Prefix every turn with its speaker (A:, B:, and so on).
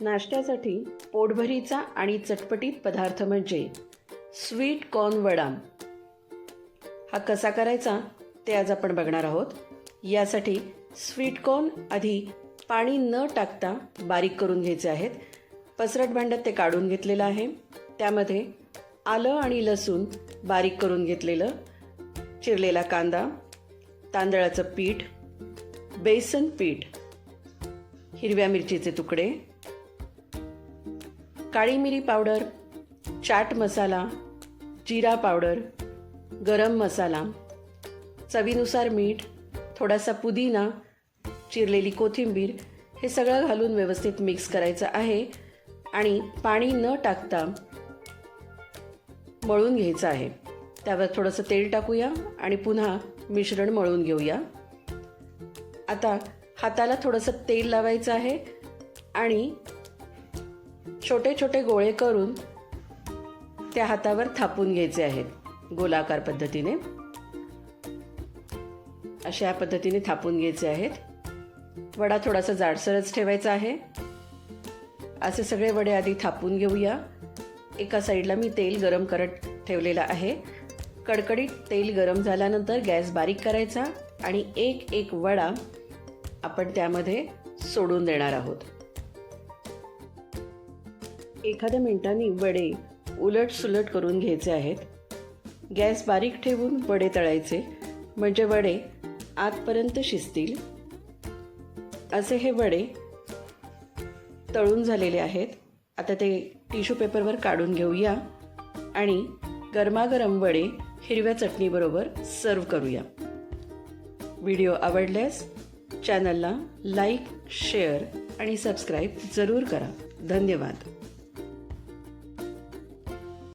A: नाश्त्यासाठी पोटभरीचा आणि चटपटीत पदार्थ म्हणजे स्वीट कॉर्न वडाम. हा कसा करायचा ते आज आपण बघणार आहोत. यासाठी स्वीट कॉर्न आधी पाणी न टाकता बारीक करून घ्यायचे आहेत. पसरट भांड्यात ते काढून घेतलेलं आहे. त्यामध्ये आलं आणि लसूण बारीक करून घेतलेलं चिरलेला कांदा तांदळाचं पीठ बेसन पीठ हिरव्या मिरचीचे तुकडे काळी मिरी पावडर चाट मसाला जिरा पावडर गरम मसाला चवीनुसार मीठ थोडासा पुदिना चिरलेली कोथिंबीर हे सगळं घालून व्यवस्थित मिक्स करायचं आहे आणि पाणी न टाकता मळून घ्यायचं आहे. त्यावर थोडंसं तेल टाकूया आणि पुन्हा मिश्रण मळून घेऊया. आता हाताला थोडंसं तेल लावायचं आहे आणि छोटे छोटे गोळे करून त्या हातावर थापून घ्यायचे आहेत. गोलाकार पद्धतीने. अशा पद्धतीने थापून घ्यायचे आहेत. वडा थोडासा जाडसरच ठेवायचा आहे. असे सगळे वडे आधी थापून घेऊया. एका साईडला मी तेल गरम करत ठेवलेलं आहे. कडकडीत तेल गरम झाल्यानंतर गॅस बारीक करायचा आणि एक एक वडा आपण त्यामध्ये सोडून देणार आहोत. एखाद्या मिनिटांनी वडे उलट सुलट करून घ्यायचे आहेत. गॅस बारीक ठेवून वडे तळायचे. म्हणजे वडे आतपर्यंत शिजतील. असे हे वडे तळून झालेले आहेत. आता ते टिश्यू पेपरवर काढून घेऊया आणि गरमागरम वडे हिरव्या चटणीबरोबर सर्व करूया. व्हिडिओ आवडल्यास चॅनलला लाईक शेअर आणि सबस्क्राईब जरूर करा. धन्यवाद.